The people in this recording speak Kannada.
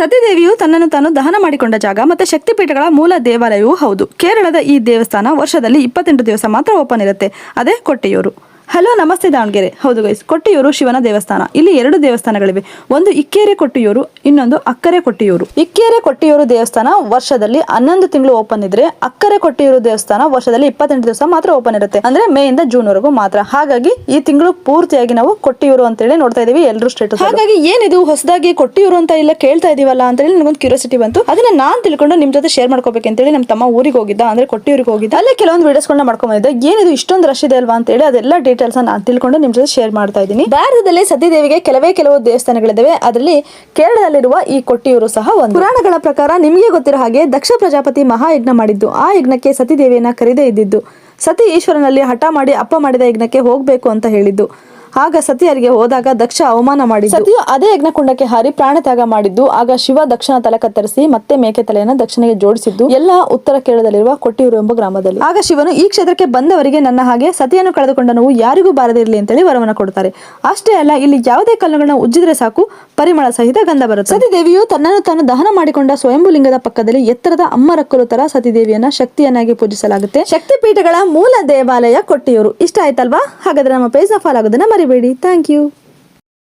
ಸತಿದೇವಿಯು ತನ್ನನ್ನು ತಾನು ದಹನ ಮಾಡಿಕೊಂಡ ಜಾಗ ಮತ್ತೆ ಶಕ್ತಿಪೀಠಗಳ ಮೂಲ ದೇವಾಲಯವೂ ಹೌದು. ಕೇರಳದ ಈ ದೇವಸ್ಥಾನ ವರ್ಷದಲ್ಲಿ ಇಪ್ಪತ್ತೆಂಟು ದಿವಸ ಮಾತ್ರ ಓಪನ್ ಇರುತ್ತೆ. ಅದೇ ಕೊಟ್ಟೆಯೂರು. ಹಲೋ ನಮಸ್ತೆ ದಾವಣಗೆರೆ. ಹೌದು ಗೈಸ್ ಕೊಟ್ಟಿಯೂರು ಶಿವನ ದೇವಸ್ಥಾನ. ಇಲ್ಲಿ ಎರಡು ದೇವಸ್ಥಾನಗಳಿವೆ. ಒಂದು ಇಕ್ಕೇರೆ ಕೊಟ್ಟಿಯೂರು ಇನ್ನೊಂದು ಅಕ್ಕರೆ ಕೊಟ್ಟಿಯೂರು. ಇಕ್ಕೇರೆ ಕೊಟ್ಟಿಯೂರು ದೇವಸ್ಥಾನ ವರ್ಷದಲ್ಲಿ ಹನ್ನೊಂದು ತಿಂಗಳು ಓಪನ್ ಇದ್ರೆ ಅಕ್ಕರೆ ಕೊಟ್ಟಿಯೂರು ದೇವಸ್ಥಾನ ವರ್ಷದಲ್ಲಿ ಇಪ್ಪತ್ತೆಂಟು ದಿವಸ ಮಾತ್ರ ಓಪನ್ ಇರುತ್ತೆ. ಅಂದ್ರೆ ಮೇ ಇಂದ ಜೂನ್ ವರೆಗೂ ಮಾತ್ರ. ಹಾಗಾಗಿ ಈ ತಿಂಗಳು ಪೂರ್ತಿಯಾಗಿ ನಾವು ಕೊಟ್ಟಿಯೂರು ಅಂತೇಳಿ ನೋಡ್ತಾ ಇದೀವಿ ಎಲ್ಲರೂ ಸ್ಟೇಟಸ್ ಹಾಗಾಗಿ ಏನಿದು? ಹೊಸದಾಗಿ ಕೊಟ್ಟಿಯೂರು ಅಂತ ಇಲ್ಲ ಕೇಳ್ತಾ ಇದೀವಲ್ಲ ಅಂತೇಳಿ ನನಗೊಂದು ಕ್ಯೂರಿಯಾಸಿಟಿ ಬಂತು. ಅದನ್ನ ನಾನ್ ತಿಳ್ಕೊಂಡು ನಿಮ್ ಜೊತೆ ಶೇರ್ ಮಾಡ್ಕೋಬೇಕಂತೇಳಿ ನಮ್ಮ ತಮ್ಮ ಊರಿಗೆ ಹೋಗಿದ್ದ ಅಂದ್ರೆ ಕೊಟ್ಟಿಯೂರಿಗೆ ಹೋಗಿದ್ದ. ಅಲ್ಲೇ ಕೆಲವೊಂದು ವಿಡಿಯೋಸ್ಗಳನ್ನ ಮಾಡ್ಕೊಂಡಿದ್ದೆ ಏನಿದು? ಇಷ್ಟೊಂದು ರಶ್ ಇದೆ ಅಲ್ವಾ ಅಂತ ಹೇಳಿ ಅದೆಲ್ಲ ಡೀಟೇಲ್ಸ್ ನಾನು ತಿಳ್ಕೊಂಡು ನಿಮ್ ಜೊತೆ ಶೇರ್ ಮಾಡ್ತಾ ಇದ್ದೀನಿ. ಭಾರತದಲ್ಲಿ ಸತಿದೇವಿಗೆ ಕೆಲವೇ ಕೆಲವು ದೇವಸ್ಥಾನಗಳಿದ್ದಾವೆ ಅದರಲ್ಲಿ ಕೇರಳದಲ್ಲಿರುವ ಈ ಕೊಟ್ಟಿಯೂರು ಸಹ ಒಂದು. ಪುರಾಣಗಳ ಪ್ರಕಾರ ನಿಮಗೆ ಗೊತ್ತಿರೋ ಹಾಗೆ ದಕ್ಷ ಪ್ರಜಾಪತಿ ಮಹಾಯಜ್ಞ ಮಾಡಿದ್ದು. ಆ ಯಜ್ಞಕ್ಕೆ ಸತೀದೇವಿಯನ್ನ ಕರೆದೇ ಇದ್ದಿದ್ದು. ಸತಿ ಈಶ್ವರನಲ್ಲಿ ಹಠ ಮಾಡಿ ಅಪ್ಪ ಮಾಡಿದ ಯಜ್ಞಕ್ಕೆ ಹೋಗ್ಬೇಕು ಅಂತ ಹೇಳಿದ್ದು. ಆಗ ಸತಿಯರಿಗೆ ಹೋದಾಗ ದಕ್ಷ ಅವಮಾನ ಮಾಡಿ ಸತಿಯು ಅದೇ ಯಜ್ಞಕುಂಡಕ್ಕೆ ಹಾರಿ ಪ್ರಾಣ ತ್ಯಾಗ ಮಾಡಿದ್ದು. ಆಗ ಶಿವ ದಕ್ಷನ ತಲೆ ಕತ್ತರಿಸಿ ಮತ್ತೆ ಮೇಕೆ ತಲೆಯನ್ನು ದಕ್ಷಿಣಗೆ ಜೋಡಿಸಿದ್ದು. ಎಲ್ಲ ಉತ್ತರ ಕೇರಳದಲ್ಲಿರುವ ಕೊಟ್ಟಿಯೂರು ಎಂಬ ಗ್ರಾಮದಲ್ಲಿ. ಆಗ ಶಿವನು ಈ ಕ್ಷೇತ್ರಕ್ಕೆ ಬಂದವರಿಗೆ ನನ್ನ ಹಾಗೆ ಸತಿಯನ್ನು ಕಳೆದುಕೊಂಡ ನೋವು ಯಾರಿಗೂ ಬಾರದಿರಲಿ ಅಂತೇಳಿ ವರವನ್ನು ಕೊಡ್ತಾರೆ ಅಷ್ಟೇ ಅಲ್ಲ ಇಲ್ಲಿ ಯಾವುದೇ ಕಲ್ಲುಗಳನ್ನ ಉಜ್ಜಿದ್ರೆ ಸಾಕು ಪರಿಮಳ ಸಹಿತ ಗಂಧ ಬರುತ್ತೆ. ಸತಿದೇವಿಯು ತನ್ನನ್ನು ತಾನು ದಹನ ಮಾಡಿಕೊಂಡ ಸ್ವಯಂಭುಲಿಂಗದ ಪಕ್ಕದಲ್ಲಿ ಎತ್ತರದ ಅಮ್ಮರಕ್ಕಲು ತರ ಸತಿದೇವಿಯನ್ನ ಶಕ್ತಿಯನ್ನಾಗಿ ಪೂಜಿಸಲಾಗುತ್ತೆ. ಶಕ್ತಿ ಪೀಠಗಳ ಮೂಲ ದೇವಾಲಯ ಕೊಟ್ಟಿಯೂರು. ಇಷ್ಟ ಆಯ್ತಲ್ವಾ? ಹಾಗಾದ್ರೆ ನಮ್ಮ ಪೇಜ್ ಫಾಲೋ ಆಗೋದನ್ನ ಮರಿಬೇಡಿ ಥ್ಯಾಂಕ್ ಯು